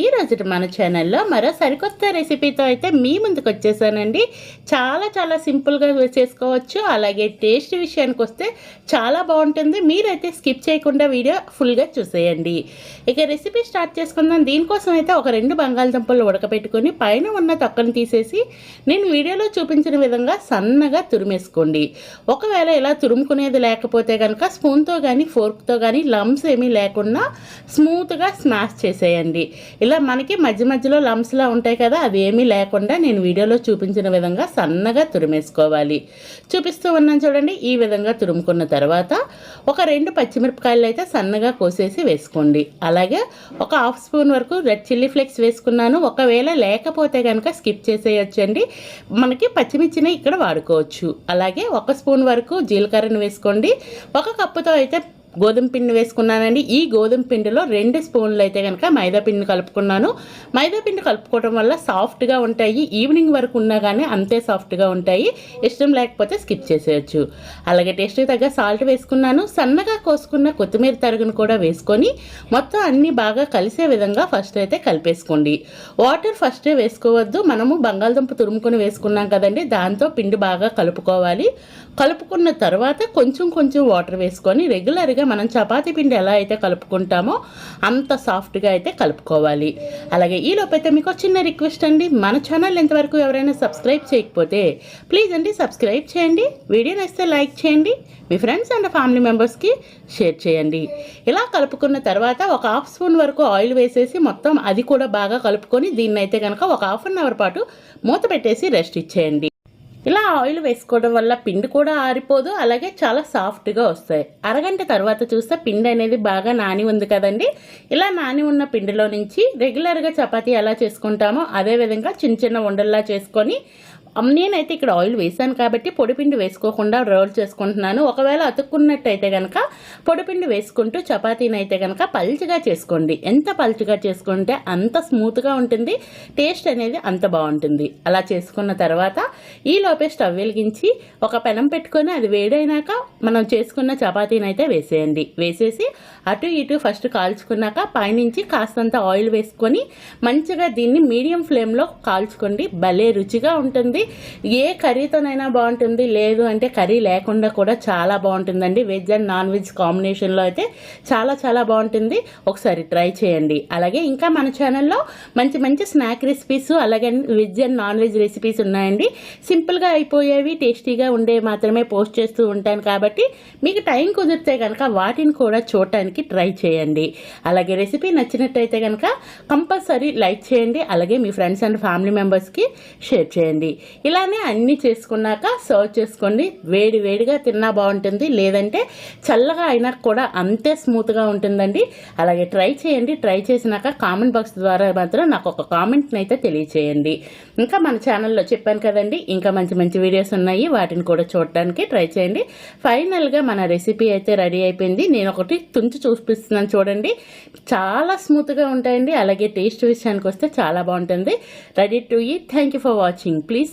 ఈ రోజు మన ఛానల్లో మరో సరికొత్త రెసిపీతో అయితే మీ ముందుకు వచ్చేసానండి. చాలా చాలా సింపుల్గా చేసుకోవచ్చు. అలాగే టేస్ట్ విషయానికి వస్తే చాలా బాగుంటుంది. మీరైతే స్కిప్ చేయకుండా వీడియో ఫుల్గా చూసేయండి. ఇక రెసిపీ స్టార్ట్ చేసుకుందాం. దీనికోసం అయితే ఒక రెండు బంగాళదుంపలు ఉడకబెట్టుకొని పైన ఉన్న తొక్కను తీసేసి నేను వీడియోలో చూపించిన విధంగా సన్నగా తురిమేసుకోండి. ఒకవేళ ఇలా తురుముకునేది లేకపోతే కనుక స్పూన్తో కానీ ఫోర్క్తో కానీ లమ్స్ ఏమీ లేకుండా స్మూత్గా స్మాష్ చేసేయండి. ఇలా మనకి మధ్య మధ్యలో లంప్స్లా ఉంటాయి కదా అవి ఏమీ లేకుండా నేను వీడియోలో చూపించిన విధంగా సన్నగా తురిమేసుకోవాలి. చూపిస్తూ ఉన్నాను చూడండి ఈ విధంగా తురుముకున్న తర్వాత ఒక రెండు పచ్చిమిరపకాయలు అయితే సన్నగా కోసేసి వేసుకోండి. అలాగే ఒక హాఫ్ స్పూన్ వరకు రెడ్ చిల్లీ ఫ్లేక్స్ వేసుకున్నాను. ఒకవేళ లేకపోతే కనుక స్కిప్ చేసేయచ్చండి. మనకి పచ్చిమిర్చిని ఇక్కడ వాడుకోవచ్చు. అలాగే ఒక స్పూన్ వరకు జీలకర్రను వేసుకోండి. ఒక కప్పుతో అయితే గోధుమ పిండి వేసుకున్నానండి. ఈ గోధుమ పిండిలో రెండు స్పూన్లు అయితే కనుక మైదా పిండి కలుపుకున్నాను. మైదా పిండి కలుపుకోవడం వల్ల సాఫ్ట్గా ఉంటాయి. ఈవినింగ్ వరకు ఉన్నా కానీ అంతే సాఫ్ట్గా ఉంటాయి. ఇష్టం లేకపోతే స్కిప్ చేసేయచ్చు. అలాగే టేస్ట్కి తగ్గ సాల్ట్ వేసుకున్నాను. సన్నగా కోసుకున్న కొత్తిమీర తరుగును కూడా వేసుకొని మొత్తం అన్నీ బాగా కలిసే విధంగా ఫస్ట్ అయితే కలిపేసుకోండి. వాటర్ ఫస్టే వేసుకోవద్దు. మనము బంగాళదుంప తురుముకొని వేసుకున్నాం కదండి. దాంతో పిండి బాగా కలుపుకోవాలి. కలుపుకున్న తర్వాత కొంచెం కొంచెం వాటర్ వేసుకొని రెగ్యులర్గా మనం చపాతీ పిండి ఎలా అయితే కలుపుకుంటామో అంత సాఫ్ట్గా అయితే కలుపుకోవాలి. అలాగే ఈ లోపైతే మీకు చిన్న రిక్వెస్ట్ అండి. మన ఛానల్ ఎంతవరకు ఎవరైనా సబ్స్క్రైబ్ చేయకపోతే ప్లీజ్ అండి సబ్స్క్రైబ్ చేయండి. వీడియో నచ్చితే లైక్ చేయండి. మీ ఫ్రెండ్స్ అండ్ ఫ్యామిలీ మెంబర్స్కి షేర్ చేయండి. ఇలా కలుపుకున్న తర్వాత ఒక హాఫ్ స్పూన్ వరకు ఆయిల్ వేసేసి మొత్తం అది కూడా బాగా కలుపుకొని దీన్ని అయితే కనుక ఒక హాఫ్ అన్ అవర్ పాటు మూత పెట్టేసి రెస్ట్ ఇచ్చేయండి. ఇలా ఆయిల్ వేసుకోవడం వల్ల పిండి కూడా ఆరిపోదు అలాగే చాలా సాఫ్ట్గా వస్తాయి. అరగంట తర్వాత చూస్తే పిండి అనేది బాగా నాని ఉంది కదండి. ఇలా నాని ఉన్న పిండిలో నుంచి రెగ్యులర్గా చపాతీ ఎలా చేసుకుంటామో అదే విధంగా చిన్న చిన్న ఉండల్లా చేసుకొని నేనైతే ఇక్కడ ఆయిల్ వేసాను కాబట్టి పొడిపిండి వేసుకోకుండా రోల్ చేసుకుంటున్నాను. ఒకవేళ అతుక్కున్నట్టయితే కనుక పొడిపిండి వేసుకుంటూ చపాతీని అయితే కనుక పల్చగా చేసుకోండి. ఎంత పల్చగా చేసుకుంటే అంత స్మూత్గా ఉంటుంది. టేస్ట్ అనేది అంత బాగుంటుంది. అలా చేసుకున్న తర్వాత ఈ లోపే స్టవ్ వెలిగించి ఒక పెనం పెట్టుకొని అది వేడైనాక మనం చేసుకున్న చపాతీని అయితే వేసేయండి. వేసేసి అటు ఇటు ఫస్ట్ కాల్చుకున్నాక పైనుంచి కాస్తంత ఆయిల్ వేసుకొని మంచిగా దీన్ని మీడియం ఫ్లేమ్లో కాల్చుకోండి. భలే రుచిగా ఉంటుంది. ఏ కర్రీతోనైనా బాగుంటుంది లేదు అంటే కర్రీ లేకుండా కూడా చాలా బాగుంటుందండి. వెజ్ అండ్ నాన్ వెజ్ కాంబినేషన్లో అయితే చాలా చాలా బాగుంటుంది. ఒకసారి ట్రై చేయండి. అలాగే ఇంకా మన ఛానల్లో మంచి మంచి స్నాక్ రెసిపీస్ అలాగే veg and non veg recipes ఉన్నాయండి. సింపుల్గా అయిపోయేవి టేస్టీగా ఉండే మాత్రమే పోస్ట్ చేస్తూ ఉంటాను కాబట్టి మీకు టైం కుదిరితే కనుక వాటిని కూడా చూడటానికి ట్రై చేయండి. అలాగే రెసిపీ నచ్చినట్టయితే కనుక కంపల్సరీ లైక్ చేయండి. అలాగే మీ ఫ్రెండ్స్ అండ్ ఫ్యామిలీ మెంబర్స్కి షేర్ చేయండి. ఇలానే అన్నీ చేసుకున్నాక సర్వ్ చేసుకోండి. వేడి వేడిగా తిన్నా బాగుంటుంది. లేదంటే చల్లగా అయినా కూడా అంతే స్మూత్గా ఉంటుందండి. అలాగే ట్రై చేయండి. ట్రై చేసినాక కామెంట్ బాక్స్ ద్వారా మాత్రం నాకు ఒక కామెంట్ని అయితే తెలియచేయండి. ఇంకా మన ఛానల్లో చెప్పాను కదండి ఇంకా మంచి మంచి వీడియోస్ ఉన్నాయి. వాటిని కూడా చూడటానికి ట్రై చేయండి. ఫైనల్గా మన రెసిపీ అయితే రెడీ అయిపోయింది. నేను ఒకటి తుంచి చూపిస్తున్నాను చూడండి. చాలా స్మూత్గా ఉంటాయండి. అలాగే టేస్ట్ విషయానికి వస్తే చాలా బాగుంటుంది. రెడీ టు ఈ thank you for watching please